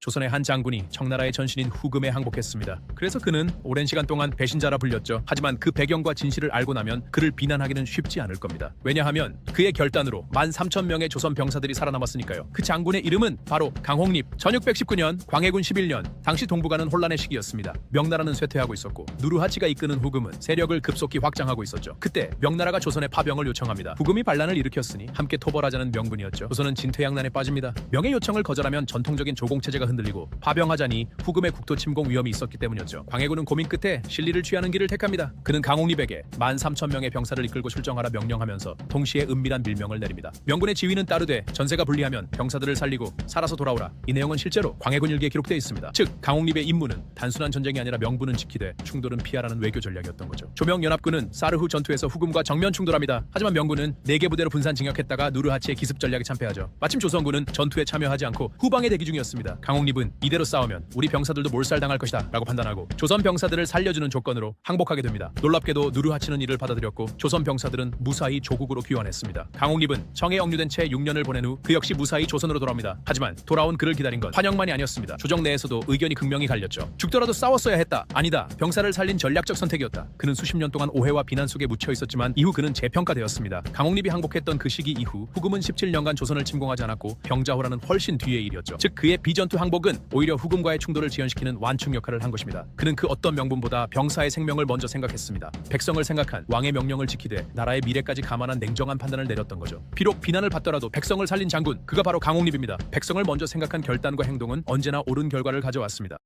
조선의 한 장군이 청나라의 전신인 후금에 항복했습니다. 그래서 그는 오랜 시간 동안 배신자라 불렸죠. 하지만 그 배경과 진실을 알고 나면 그를 비난하기는 쉽지 않을 겁니다. 왜냐하면 그의 결단으로 13,000명의 조선 병사들이 살아남았으니까요. 그 장군의 이름은 바로 강홍립. 1619년 광해군 11년 당시 동북아는 혼란의 시기였습니다. 명나라는 쇠퇴하고 있었고 누르하치가 이끄는 후금은 세력을 급속히 확장하고 있었죠. 그때 명나라가 조선에 파병을 요청합니다. 후금이 반란을 일으켰으니 함께 토벌하자는 명분이었죠. 조선은 진퇴양난에 빠집니다. 명예 요청을 거절하면 전통적인 조공 체제가 흔들리고 파병하자니 후금의 국토 침공 위험이 있었기 때문이었죠. 광해군은 고민 끝에 실리를 취하는 길을 택합니다. 그는 강홍립에게 13,000명의 병사를 이끌고 출정하라 명령하면서 동시에 은밀한 밀명을 내립니다. 명군의 지휘는 따르되 전세가 불리하면 병사들을 살리고 살아서 돌아오라. 이 내용은 실제로 광해군 일기에 기록되어 있습니다. 즉 강홍립의 임무는 단순한 전쟁이 아니라 명분은 지키되 충돌은 피하라는 외교 전략이었던 거죠. 조명 연합군은 사르후 전투에서 후금과 정면 충돌합니다. 하지만 명군은 4개 부대로 분산 징역했다가 누르하치의 기습 전략에 참패하죠. 마침 조선군은 전투에 참여하지 않고 후방에 대기 중이었습니다. 강홍 립은 이대로 싸우면 우리 병사들도 몰살당할 것이다 라고 판단하고 조선 병사들을 살려주는 조건으로 항복하게 됩니다. 놀랍게도 누르하치는 이를 받아들였고 조선 병사들은 무사히 조국으로 귀환했습니다. 강홍립은 청에 억류된 채 6년을 보낸 후 그 역시 무사히 조선으로 돌아옵니다. 하지만 돌아온 그를 기다린 건 환영만이 아니었습니다. 조정 내에서도 의견이 극명히 갈렸죠. 죽더라도 싸웠어야 했다. 아니다. 병사를 살린 전략적 선택이었다. 그는 수십 년 동안 오해와 비난 속에 묻혀 있었지만 이후 그는 재평가되었습니다. 강홍립이 항복했던 그 시기 이후 후금은 17년간 조선을 침공하지 않았고 병자호라는 훨씬 뒤의 일이었죠. 즉 그의 비전투 항복은 오히려 후금과의 충돌을 지연시키는 완충 역할을 한 것입니다. 그는 그 어떤 명분보다 병사의 생명을 먼저 생각했습니다. 백성을 생각한 왕의 명령을 지키되 나라의 미래까지 감안한 냉정한 판단을 내렸던 거죠. 비록 비난을 받더라도 백성을 살린 장군 그가 바로 강홍립입니다. 백성을 먼저 생각한 결단과 행동은 언제나 옳은 결과를 가져왔습니다.